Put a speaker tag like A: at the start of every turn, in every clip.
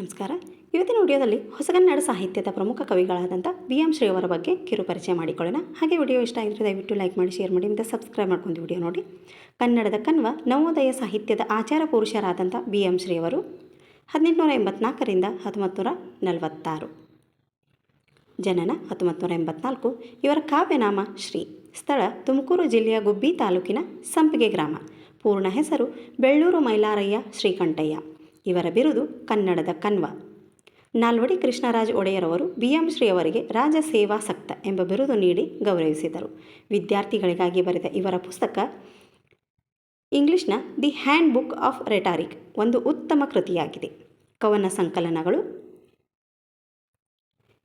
A: ನಮಸ್ಕಾರ. ಇವತ್ತಿನ ವಿಡಿಯೋದಲ್ಲಿ ಹೊಸಗನ್ನಡ ಸಾಹಿತ್ಯದ ಪ್ರಮುಖ ಕವಿಗಳಾದಂಥ ಬಿ ಎಂ ಶ್ರೀ ಅವರ ಬಗ್ಗೆ ಕಿರು ಪರಿಚಯ ಮಾಡಿಕೊಳ್ಳೋಣ. ಹಾಗೆ ವಿಡಿಯೋ ಇಷ್ಟ ಆಗಿದ್ರೆ ದಯವಿಟ್ಟು ಲೈಕ್ ಮಾಡಿ, ಶೇರ್ ಮಾಡಿ, ಮತ್ತು ಸಬ್ಸ್ಕ್ರೈಬ್ ಮಾಡ್ಕೊಂಡು ವಿಡಿಯೋ ನೋಡಿ. ಕನ್ನಡದ ಕನ್ವ ನವೋದಯ ಸಾಹಿತ್ಯದ ಆಚಾರ ಪುರುಷರಾದಂಥ ಬಿ ಎಂ ಶ್ರೀ ಅವರು ಹದಿನೆಂಟುನೂರ ಎಂಬತ್ನಾಲ್ಕರಿಂದ ಹತ್ತೊಂಬತ್ತು ನೂರ ನಲವತ್ತಾರು. ಜನನ ಹತ್ತೊಂಬತ್ತು ನೂರ ಎಂಬತ್ನಾಲ್ಕು. ಇವರ ಕಾವ್ಯನಾಮ ಶ್ರೀ. ಸ್ಥಳ ತುಮಕೂರು ಜಿಲ್ಲೆಯ ಗುಬ್ಬಿ ತಾಲೂಕಿನ ಸಂಪಿಗೆ ಗ್ರಾಮ. ಪೂರ್ಣ ಹೆಸರು ಬೆಳ್ಳೂರು ಮೈಲಾರಯ್ಯ ಶ್ರೀಕಂಠಯ್ಯ. ಇವರ ಬಿರುದು ಕನ್ನಡದ ಕನ್ವ ನಾಲ್ವಡಿ ಕೃಷ್ಣರಾಜ್ ಒಡೆಯರವರು ಬಿ ಎಂ ಶ್ರೀ ಅವರಿಗೆ ರಾಜ ಸೇವಾಸಕ್ತ ಎಂಬ ಬಿರುದು ನೀಡಿ ಗೌರವಿಸಿದರು. ವಿದ್ಯಾರ್ಥಿಗಳಿಗಾಗಿ ಬರೆದ ಇವರ ಪುಸ್ತಕ ಇಂಗ್ಲಿಷ್ನ the handbook of rhetoric, ಒಂದು ಉತ್ತಮ ಕೃತಿಯಾಗಿದೆ. ಕವನ ಸಂಕಲನಗಳು,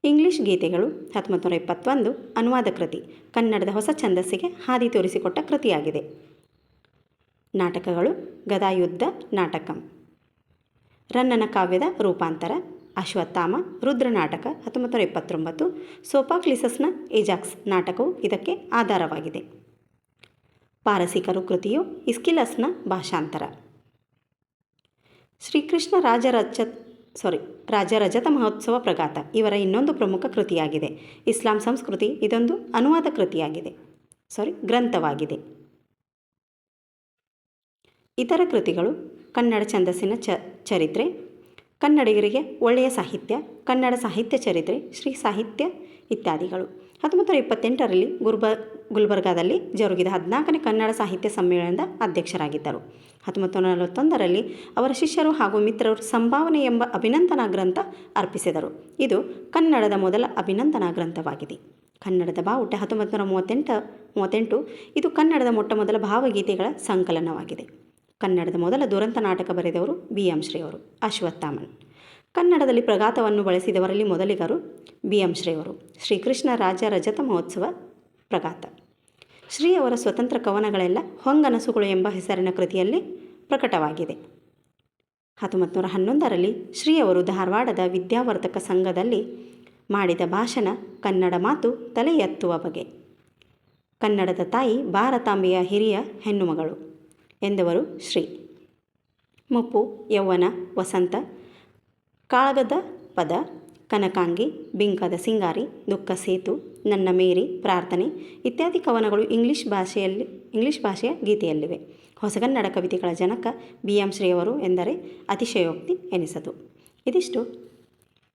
A: ಇಂಗ್ಲಿಷ್ ಗೀತೆಗಳು, ಹತ್ತೊಂಬತ್ತು ನೂರ ಇಪ್ಪತ್ತೊಂದು, ಅನುವಾದ ಕೃತಿ, ಕನ್ನಡದ ಹೊಸ ಛಂದಸ್ಸಿಗೆ ಹಾದಿ ತೋರಿಸಿಕೊಟ್ಟ ಕೃತಿಯಾಗಿದೆ. ನಾಟಕಗಳು ಗದಾಯುದ್ಧ ನಾಟಕಂ. ರನ್ನನ ಕಾವ್ಯದ ರೂಪಾಂತರ, ಅಶ್ವತ್ಥಾಮ, ರುದ್ರ ನಾಟಕ ಹತ್ತೊಂಬತ್ತು ನೂರ ಇಪ್ಪತ್ತೊಂಬತ್ತು ಸೋಪಾಕ್ಲಿಸಸ್ನ ಏಜಾಕ್ಸ್ ನಾಟಕವು ಇದಕ್ಕೆ ಆಧಾರವಾಗಿದೆ. ಪಾರಸಿಕರು ಕೃತಿಯು ಇಸ್ಕಿಲಸ್ನ ಭಾಷಾಂತರ. ಶ್ರೀಕೃಷ್ಣ ರಾಜರಚ ಸಾರಿ ರಾಜರಜತ ಮಹೋತ್ಸವ ಪ್ರಗಾತ ಇವರ ಇನ್ನೊಂದು ಪ್ರಮುಖ ಕೃತಿಯಾಗಿದೆ. ಇಸ್ಲಾಂ ಸಂಸ್ಕೃತಿ ಇದೊಂದು ಅನುವಾದ ಕೃತಿಯಾಗಿದೆ. ಸಾರಿ ಗ್ರಂಥವಾಗಿದೆ. ಇತರ ಕೃತಿಗಳು ಕನ್ನಡ ಛಂದಸ್ಸಿನ ಚ ಚರಿತ್ರೆ, ಕನ್ನಡಿಗರಿಗೆ ಒಳ್ಳೆಯ ಸಾಹಿತ್ಯ, ಕನ್ನಡ ಸಾಹಿತ್ಯ ಚರಿತ್ರೆ, ಶ್ರೀ ಸಾಹಿತ್ಯ ಇತ್ಯಾದಿಗಳು. ಹತ್ತೊಂಬತ್ತು ನೂರ ಇಪ್ಪತ್ತೆಂಟರಲ್ಲಿ ಗುಲ್ಬ ಗುಲ್ಬರ್ಗಾದಲ್ಲಿ ಜರುಗಿದ ಹದಿನಾಲ್ಕನೇ ಕನ್ನಡ ಸಾಹಿತ್ಯ ಸಮ್ಮೇಳನದ ಅಧ್ಯಕ್ಷರಾಗಿದ್ದರು. ಹತ್ತೊಂಬತ್ತು ನಲವತ್ತೊಂದರಲ್ಲಿ ಅವರ ಶಿಷ್ಯರು ಹಾಗೂ ಮಿತ್ರರು ಸಂಭಾವನೆ ಎಂಬ ಅಭಿನಂದನಾ ಗ್ರಂಥ ಅರ್ಪಿಸಿದರು. ಇದು ಕನ್ನಡದ ಮೊದಲ ಅಭಿನಂದನಾ ಗ್ರಂಥವಾಗಿದೆ. ಕನ್ನಡದ ಬಾವುಟ ಹತ್ತೊಂಬತ್ತು ನೂರ ಮೂವತ್ತೆಂಟ, ಮೂವತ್ತೆಂಟು, ಇದು ಕನ್ನಡದ ಮೊಟ್ಟ ಮೊದಲ ಭಾವಗೀತೆಗಳ ಸಂಕಲನವಾಗಿದೆ. ಕನ್ನಡದ ಮೊದಲ ದುರಂತ ನಾಟಕ ಬರೆದವರು ಬಿ ಎಂ ಶ್ರೀಯವರು, ಅಶ್ವತ್ಥಾಮನ್. ಕನ್ನಡದಲ್ಲಿ ಪ್ರಗಾತವನ್ನು ಬಳಸಿದವರಲ್ಲಿ ಮೊದಲಿಗರು ಬಿ ಎಂ ಶ್ರೀಯವರು. ಶ್ರೀಕೃಷ್ಣ ರಾಜ ರಜತ ಮಹೋತ್ಸವ ಪ್ರಗಾತ ಶ್ರೀಯವರ ಸ್ವತಂತ್ರ ಕವನಗಳೆಲ್ಲ ಹೊಂಗನಸುಗಳು ಎಂಬ ಹೆಸರಿನ ಕೃತಿಯಲ್ಲಿ ಪ್ರಕಟವಾಗಿದೆ. ಹತ್ತೊಂಬತ್ತು ನೂರ ಹನ್ನೊಂದರಲ್ಲಿ ಶ್ರೀಯವರು ಧಾರವಾಡದ ವಿದ್ಯಾವರ್ಧಕ ಸಂಘದಲ್ಲಿ ಮಾಡಿದ ಭಾಷಣ ಕನ್ನಡ ಮಾತು ತಲೆ ಎತ್ತುವ ಬಗೆ. ಕನ್ನಡದ ತಾಯಿ ಭಾರತಾಂಬೆಯ ಹಿರಿಯ ಹೆಣ್ಣುಮಗಳು. ಎಂದವರು ಶ್ರೀ. ಮುಪ್ಪು, ಯೌವನ, ವಸಂತ, ಕಾಳಗದ ಪದ, ಕನಕಾಂಗಿ, ಬಿಂಕದ ಸಿಂಗಾರಿ, ದುಃಖ ಸೇತು, ನನ್ನ ಮೇರಿ, ಪ್ರಾರ್ಥನೆ ಇತ್ಯಾದಿ ಕವನಗಳು ಇಂಗ್ಲಿಷ್ ಭಾಷೆಯಲ್ಲಿ, ಇಂಗ್ಲಿಷ್ ಭಾಷೆಯ ಗೀತೆಯಲ್ಲಿವೆ. ಹೊಸಗನ್ನಡ ಕವಿತೆಗಳ ಜನಕ ಬಿ ಎಂ ಶ್ರೀಯವರು ಎಂದರೆ ಅತಿಶಯೋಕ್ತಿ ಎನಿಸದು. ಇದಿಷ್ಟು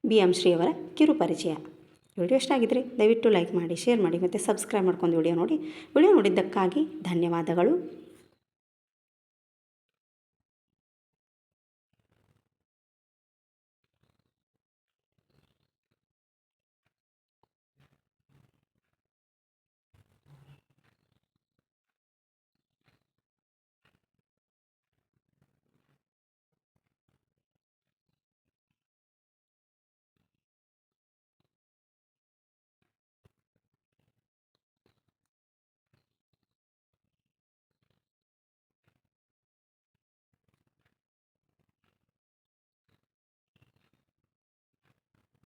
A: ಬಿ ಎಂ ಶ್ರೀಯವರ ಕಿರು ಪರಿಚಯ. ವಿಡಿಯೋ ಇಷ್ಟ ಆಗಿದ್ದರೆ ದಯವಿಟ್ಟು ಲೈಕ್ ಮಾಡಿ, ಶೇರ್ ಮಾಡಿ ಮತ್ತು ಸಬ್ಸ್ಕ್ರೈಬ್ ಮಾಡ್ಕೊಂಡು ವಿಡಿಯೋ ನೋಡಿ. ವಿಡಿಯೋ ನೋಡಿದ್ದಕ್ಕಾಗಿ ಧನ್ಯವಾದಗಳು.